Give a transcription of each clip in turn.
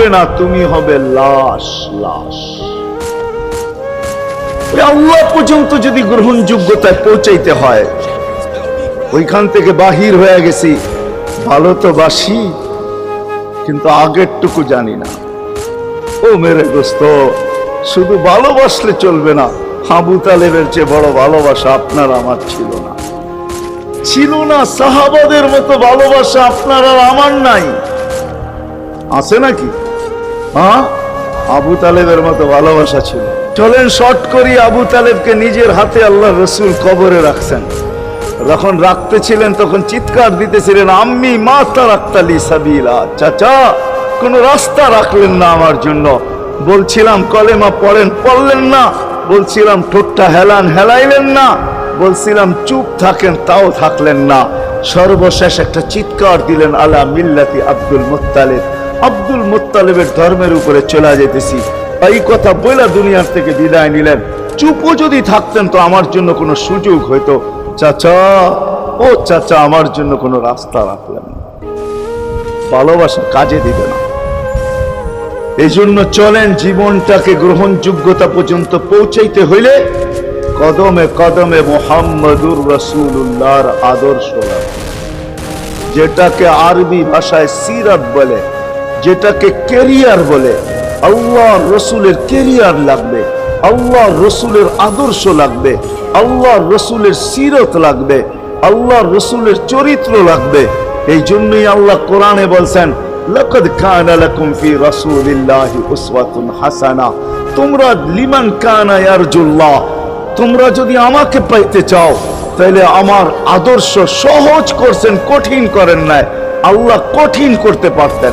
হবে না, তুমি হবে লাশ লাশ। আল্লাহ পর্যন্ত যদি গ্রহণযোগ্যতায় পৌঁছাইতে হয়, ওইখান থেকে বাহির হয়ে গেছি। ভালো তো বাসি, কিন্তু আগেরটুকু জানি না। ও মেরে দোস্ত, শুধু ভালোবাসলে চলবে না। হাবু তালেবের চেয়ে বড় ভালোবাসা আপনার আমার ছিল না। ছিল না সাহাবাদের মতো ভালোবাসা আপনার আর আমার নাই। আছে নাকি? হ্যাঁ? আবু তালেবের মতো ভালোবাসা ছিল। চলেন শর্ট করি, আবু তালেবকে নিজের হাতে আল্লাহ রসুল কবরে রাখছেন। যখন রাখতেছিলেন, তখন চিৎকার দিতেছিলেন, আম্মি মাতা রাখতালি সাবিলা। চাচা, কোন রাস্তা রাখলেন না আমার জন্য। বলছিলাম, কলেমা পড়েন, পড়লেন না। বলছিলাম, ঠোঁটটা হেলান, হেলাইলেন না। বলছিলাম, চুপ থাকেন, তাও থাকলেন না। সর্বশেষ একটা চিৎকার দিলেন, আলা মিল্লাতি আব্দুল মুত্তালিব। আব্দুল মুত্তালিবের ধর্মের উপরে চলে যেতেছি। এই কথা বইলা দুনিয়ার থেকে বিদায় নিলেন। চুপও যদি থাকতেন তো আমার জন্য কোনো সুযোগ হইতো। চাচা, ও চাচা, আমার জন্য কোনো রাস্তা রাখলেন ভালোবাসা কাজে দিবে না। এই জন্য চলেন জীবনটাকে গ্রহণযোগ্যতা পর্যন্ত পৌঁছাইতে হইলে কদমে কদমে মোহাম্মদুর রসুল্লাহর আদর্শ যেটাকে আরবি ভাষায় সিরাত বলে। যেটাকে কেরিয়ার বলে। আল্লাহ রসুলের কেরিয়ার লাগবে। আল্লাহ রসুলের আদর্শ লাগবে। আল্লাহ রসুলের সিরত লাগবে। আল্লাহ রসুলের চরিত্র লাগবে। এই জন্যই আল্লাহ কোরআনে বলছেন হাসানা। তোমরা লিমান তোমরা যদি আমাকে পাইতে চাও তাহলে আমার আদর্শ সহজ করছেন, কঠিন করেন আল্লাহ কঠিন করতে পারতেন।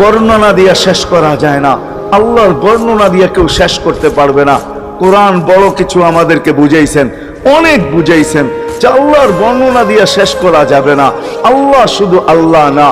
বর্ণনা দিয়ে শেষ করা যায় না। আল্লাহর বর্ণনা দিয়ে কেউ শেষ করতে পারবে না। কোরআন বড় কিছু আমাদেরকে বুঝাইছেন, অনেক বুঝাইছেন। যে আল্লাহর বর্ণনা দিয়ে শেষ করা যাবে না। আল্লাহ শুধু আল্লাহ না